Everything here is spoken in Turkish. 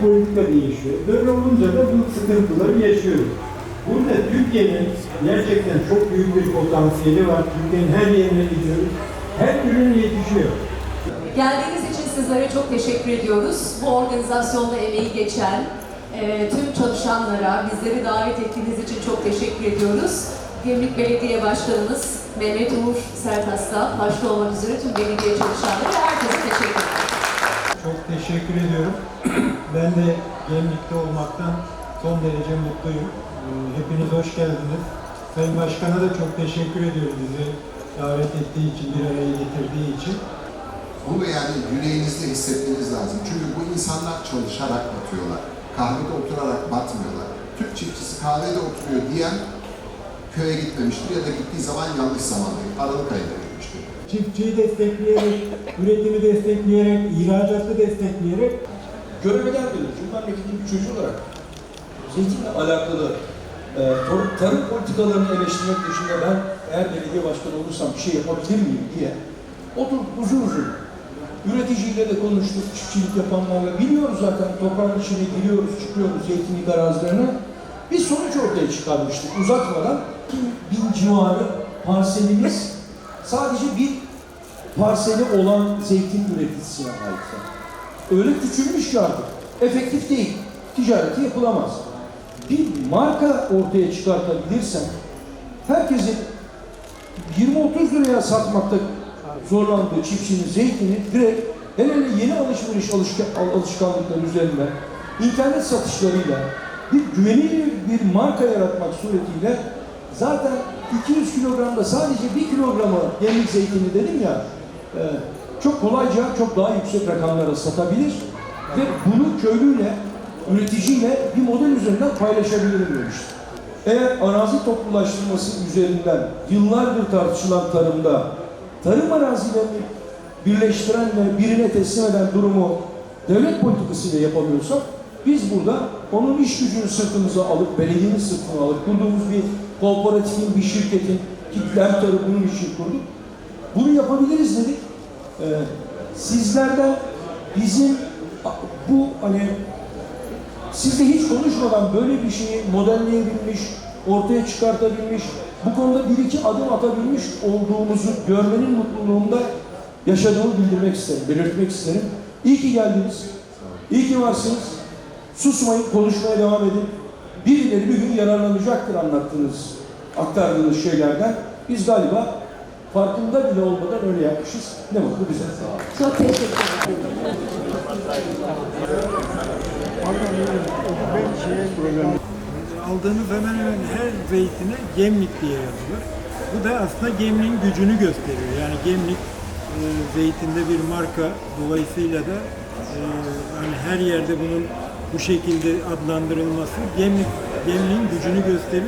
politika değişiyor. Böyle olunca da bu sıkıntıları yaşıyoruz. Burada Türkiye'nin gerçekten çok büyük bir potansiyeli var. Türkiye'nin her yerine gidiyoruz. Her ürün yetişiyor. Geldiğiniz için sizlere çok teşekkür ediyoruz. Bu organizasyonda emeği geçen e, tüm çalışanlara, bizleri davet ettiğiniz için çok teşekkür ediyoruz. Gemlik Belediye Başkanımız Mehmet Uğur Sertas'ta başta olmak üzere tüm belediye çalışanları herkese teşekkür ederim. Çok teşekkür ediyorum. Ben de Gemlik'te olmaktan son derece mutluyum. Ee, Hepiniz hoş geldiniz. Sayın Başkan'a da çok teşekkür ediyorum bizi davet ettiği için, bir araya getirdiği için. Bunu yani yüreğinizde hissetmeniz lazım. Çünkü bu insanlar çalışarak batıyorlar. Kahvede oturarak batmıyorlar. Türk çiftçisi kahvede oturuyor diyen köye gitmemiştir ya da gittiği zaman yanlış zamanda, Aralık ayında gitmiştir. Çiftçiyi destekleyerek, üretimi destekleyerek, ihracatı destekleyerek göreve gelmedim. Çünkü memleketin bir çocuğu olarak zeytinle alakalı e, tar- tarım politikalarını eleştirmek dışında ben eğer belediye başkanı olursam bir şey yapabilir miyim diye oturduk uzun uzun üreticiyle de konuştuk, çiftçilik yapanlarla. Biliyoruz zaten toprağın içine giriyoruz, çıkıyoruz zeytinlik arazilerine. Bir sonuç ortaya çıkarmıştık uzatmadan. 2000 bin civarı parselimiz sadece bir parseli olan zeytin üreticisine ait. Öyle küçülmüş ki artık. Efektif değil. Ticareti yapılamaz. Bir marka ortaya çıkartabilirsen herkesin 20-30 liraya satmakta zorlandığı çiftçinin zeytini direkt hele hele yeni alışveriş alışka- al- alışkanlıkları üzerinden internet satışlarıyla bir güvenilir bir marka yaratmak suretiyle zaten 200 kilogramda sadece 1 kilogramı gemlik zeytini dedim ya e, çok kolayca çok daha yüksek rakamlara satabilir ve bunu köylüyle, üreticiyle bir model üzerinden paylaşabilirim demiştim. Eğer arazi toplulaştırması üzerinden yıllardır tartışılan tarımda tarım arazilerini birleştiren ve birine teslim eden durumu devlet politikasıyla yapamıyorsak biz burada onun iş gücünü sırtımıza alıp, belediyenin sırtına alıp kurduğumuz bir kooperatifin, bir şirketin ki Lemtar'ı bunun için kurduk. Bunu yapabiliriz dedik. Ee, sizlerden bizim bu hani sizle hiç konuşmadan böyle bir şeyi modelleyebilmiş, ortaya çıkartabilmiş, bu konuda bir iki adım atabilmiş olduğumuzu görmenin mutluluğunda yaşadığımı bildirmek isterim, belirtmek isterim. İyi ki geldiniz. İyi ki varsınız. Susmayın, konuşmaya devam edin. Birileri bir gün yararlanacaktır anlattığınız, aktardığınız şeylerden. Biz galiba farkında bile olmadan öyle yapmışız. Ne mutlu bize. Çok teşekkür ederim. aldığınız hemen hemen her zeytine gemlik diye yazılır. Bu da aslında gemliğin gücünü gösteriyor. Yani gemlik e, zeytinde bir marka dolayısıyla da e, hani her yerde bunun bu şekilde adlandırılması gemlik gemliğin gücünü gösteriyor.